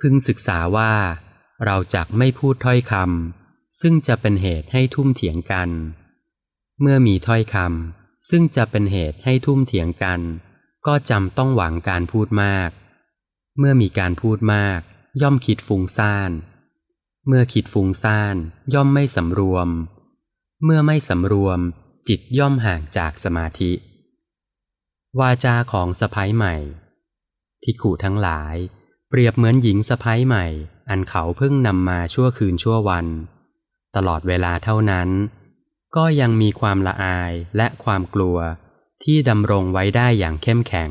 พึงศึกษาว่า เราจักไม่พูดถ้อยคำซึ่งจะเป็นเหตุให้ทุ่มเถียงกัน เมื่อมีถ้อยคำซึ่งจะเป็นเหตุให้ทุ่มเถียงกัน ก็จำต้องหวังการพูดมาก เมื่อมีการพูดมาก ย่อมคิดฟุ้งซ่าน เมื่อคิดฟุ้งซ่านย่อมไม่สำรวม เมื่อไม่สำรวม จิตย่อมห่างจากสมาธิ วาจาของสะพ้ยใหม่ภิกขุทั้งหลาย เปรียบเหมือนหญิงสะพ้ายใหม่ อันเขาเพิ่งนำมาชั่วคืนชั่ววัน ตลอดเวลาเท่านั้น ก็ยังมีความละอายและความกลัวที่ดำรงไว้ได้อย่างเข้มแข็ง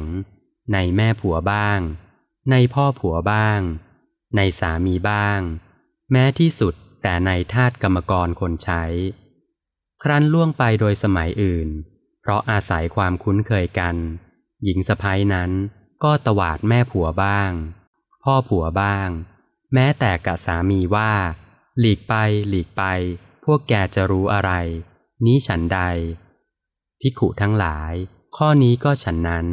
ในแม่ผัวบ้าง ในพ่อผัวบ้าง ในสามีบ้าง แม้ที่สุดแต่ในทาสกรรมกรคนใช้ ครั้นล่วงไปโดยสมัยอื่น เพราะอาศัยความคุ้นเคยกัน หญิงสะพ้ายนั้นก็ตวาดแม่ผัวบ้าง พ่อผัวบ้าง แม้แต่กับสามีว่า หลีกไปหลีกไป พวกแกจะรู้อะไร นี้ฉันใดภิขุทั้งหลาย ข้อนี้ก็ฉันนั้น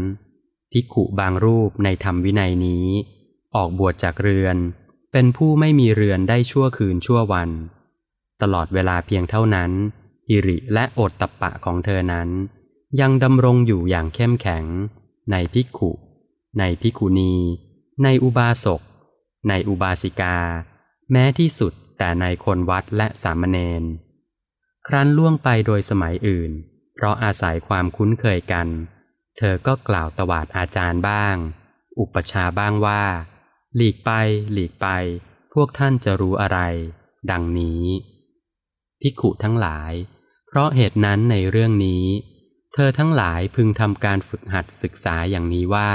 ภิขุบางรูปในธรรมวินัยนี้ ออกบวชจากเรือน เป็นผู้ไม่มีเรือนได้ชั่วคืนชั่ววัน ตลอดเวลาเพียงเท่านั้นอิริและโอตตปปะของเธอนั้น ยังดำรงอยู่อย่างเข้มแข็ง ในภิกขุ ในภิกุณี ในอุบาสก ในอุบาสิกา แม้ที่สุดแต่ในคนวัดและสามเณร ครั้นล่วงไปโดยสมัยอื่น เพราะอาศัยความคุ้นเคยกัน เธอก็กล่าวตวาดอาจารย์บ้าง อุปชาบ้างว่า หลีกไปหลีกไป พวกท่านจะรู้อะไร ดังนี้ภิกขุทั้งหลาย เพราะเหตุนั้นในเรื่องนี้ เธอทั้งหลายพึงทำการฝึกหัดศึกษาอย่างนี้ว่า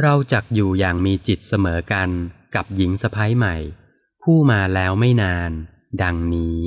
เราจักอยู่อย่างมีจิตเสมอกันกับหญิงสะพ้ายใหม่ ผู้มาแล้วไม่นาน ดังนี้